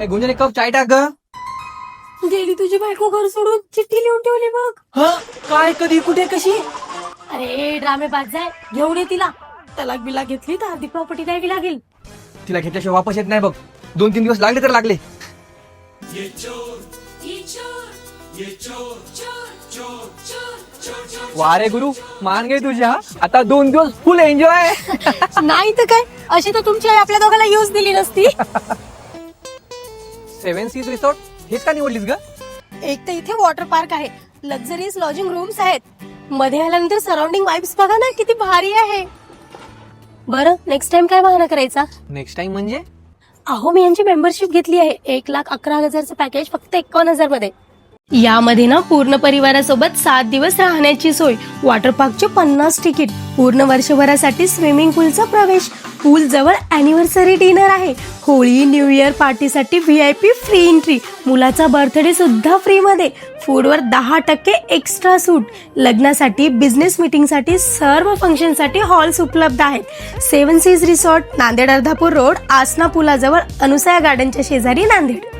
ए, गुंजन एक कप चाय टाक ग. गेली तुझी बायको घर सोडून चिठ्ठी लिहून ठेवली बघ ह? काय कधी कुठे कशी? अरे ड्रामे बाज आहे घेऊन ये तिला. तलाक बिला घेतली तर अर्धी प्रॉपर्टी द्यावी लागेल. तिला घेतल्याशिवाय वापस येत नाही बघ. दोन तीन दिवस लागले तर लागले. वारे गुरु मान गे तुझ्या आता दोन दिवस फुल एन्जॉय नाही तर काय? अशी तर तुमची आई आपल्या दोघांना यूज दिली नसती. सेव्हन सीज रिसॉर्ट हेच का निवडलीस ग? एक तर इथे वॉटर पार्क आहे. लक्झरीज लॉजिंग रूम्स आहेत. मध्ये आल्यानंतर सराउंडिंग वाईब्स बघा ना किती भारी आहे. बरं नेक्स्ट टाइम काय बहाणा करायचा? नेक्स्ट टाइम म्हणजे? अहो मी यांची मेंबरशिप घेतली आहे. एक लाख अकरा हजारचं पॅकेज फक्त एकावन्न हजारमध्ये यामध्ये ना पूर्ण परिवारासोबत सात दिवस राहण्याची सोय वॉटर पार्कचे पन्नास तिकीट पूर्ण वर्षभरासाठी स्विमिंग पूलचा प्रवेश पूल जवळ अॅनिव्हर्सरी डिनर आहे. होळी न्यू इयर पार्टीसाठी V I P free entry मुलाचा बर्थडे सुद्धा फ्रीमध्ये फूडवर दहा टक्के एक्स्ट्रा सूट. लग्नासाठी बिझनेस मीटिंगसाठी सर्व फंक्शनसाठी हॉल्स उपलब्ध आहेत. Seven seas resort Nanded Ardhapur road Asna पुलाजवळ Anusaya गार्डनच्या शेजारी नांदेड.